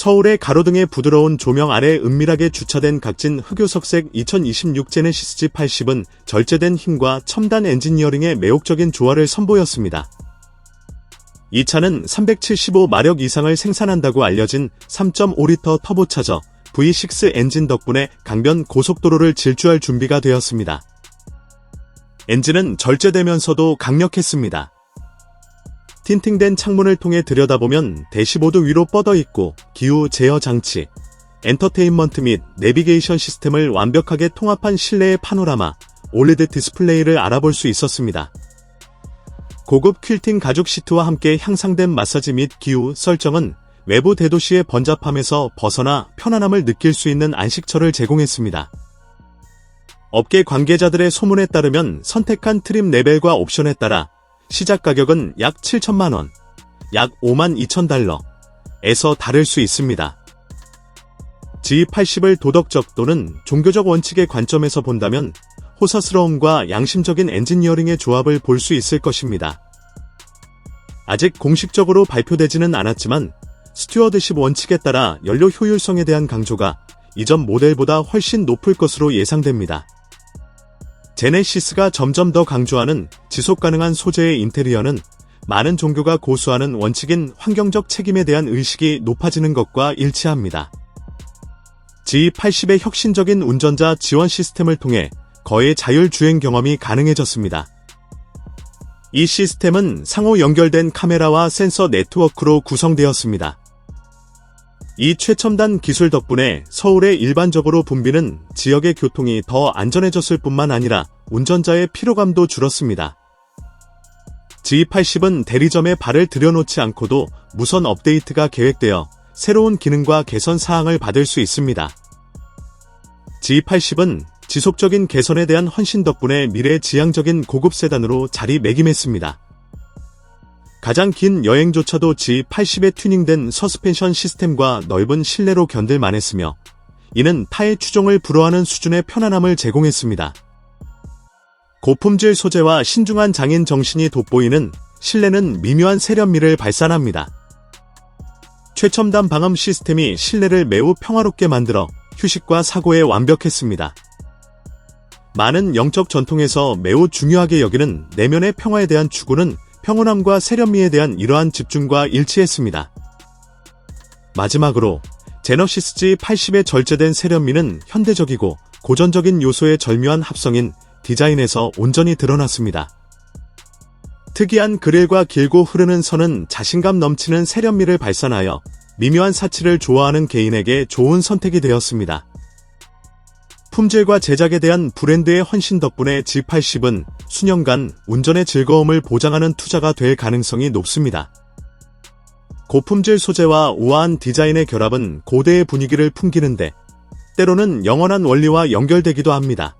서울의 가로등의 부드러운 조명 아래 은밀하게 주차된 각진 흑요석색 2026 제네시스 G80은 절제된 힘과 첨단 엔지니어링의 매혹적인 조화를 선보였습니다. 이 차는 375마력 이상을 생산한다고 알려진 3.5리터 터보차저 V6 엔진 덕분에 강변 고속도로를 질주할 준비가 되었습니다. 엔진은 절제되면서도 강력했습니다. 틴팅된 창문을 통해 들여다보면 대시보드 위로 뻗어 있고 기후 제어 장치, 엔터테인먼트 및 내비게이션 시스템을 완벽하게 통합한 실내의 파노라마, 올레드 디스플레이를 알아볼 수 있었습니다. 고급 퀼팅 가죽 시트와 함께 향상된 마사지 및 기후 설정은 외부 대도시의 번잡함에서 벗어나 편안함을 느낄 수 있는 안식처를 제공했습니다. 업계 관계자들의 소문에 따르면 선택한 트림 레벨과 옵션에 따라 시작 가격은 약 7천만 원, 약 5만 2천 달러에서 다를 수 있습니다. G80을 도덕적 또는 종교적 원칙의 관점에서 본다면 호사스러움과 양심적인 엔지니어링의 조합을 볼 수 있을 것입니다. 아직 공식적으로 발표되지는 않았지만 스튜어드십 원칙에 따라 연료 효율성에 대한 강조가 이전 모델보다 훨씬 높을 것으로 예상됩니다. 제네시스가 점점 더 강조하는 지속 가능한 소재의 인테리어는 많은 종교가 고수하는 원칙인 환경적 책임에 대한 의식이 높아지는 것과 일치합니다. G80의 혁신적인 운전자 지원 시스템을 통해 거의 자율주행 경험이 가능해졌습니다. 이 시스템은 상호 연결된 카메라와 센서 네트워크로 구성되었습니다. 이 최첨단 기술 덕분에 서울의 일반적으로 붐비는 지역의 교통이 더 안전해졌을 뿐만 아니라 운전자의 피로감도 줄었습니다. G80은 대리점에 발을 들여놓지 않고도 무선 업데이트가 계획되어 새로운 기능과 개선 사항을 받을 수 있습니다. G80은 지속적인 개선에 대한 헌신 덕분에 미래 지향적인 고급 세단으로 자리매김했습니다. 가장 긴 여행조차도 G80에 튜닝된 서스펜션 시스템과 넓은 실내로 견딜만 했으며 이는 타의 추종을 불허하는 수준의 편안함을 제공했습니다. 고품질 소재와 신중한 장인 정신이 돋보이는 실내는 미묘한 세련미를 발산합니다. 최첨단 방음 시스템이 실내를 매우 평화롭게 만들어 휴식과 사고에 완벽했습니다. 많은 영적 전통에서 매우 중요하게 여기는 내면의 평화에 대한 추구는 평온함과 세련미에 대한 이러한 집중과 일치했습니다. 마지막으로 제너시스 G80의 절제된 세련미는 현대적이고 고전적인 요소의 절묘한 합성인 디자인에서 온전히 드러났습니다. 특이한 그릴과 길고 흐르는 선은 자신감 넘치는 세련미를 발산하여 미묘한 사치를 좋아하는 개인에게 좋은 선택이 되었습니다. 품질과 제작에 대한 브랜드의 헌신 덕분에 G80은 수년간 운전의 즐거움을 보장하는 투자가 될 가능성이 높습니다. 고품질 소재와 우아한 디자인의 결합은 고대의 분위기를 풍기는데 때로는 영원한 원리와 연결되기도 합니다.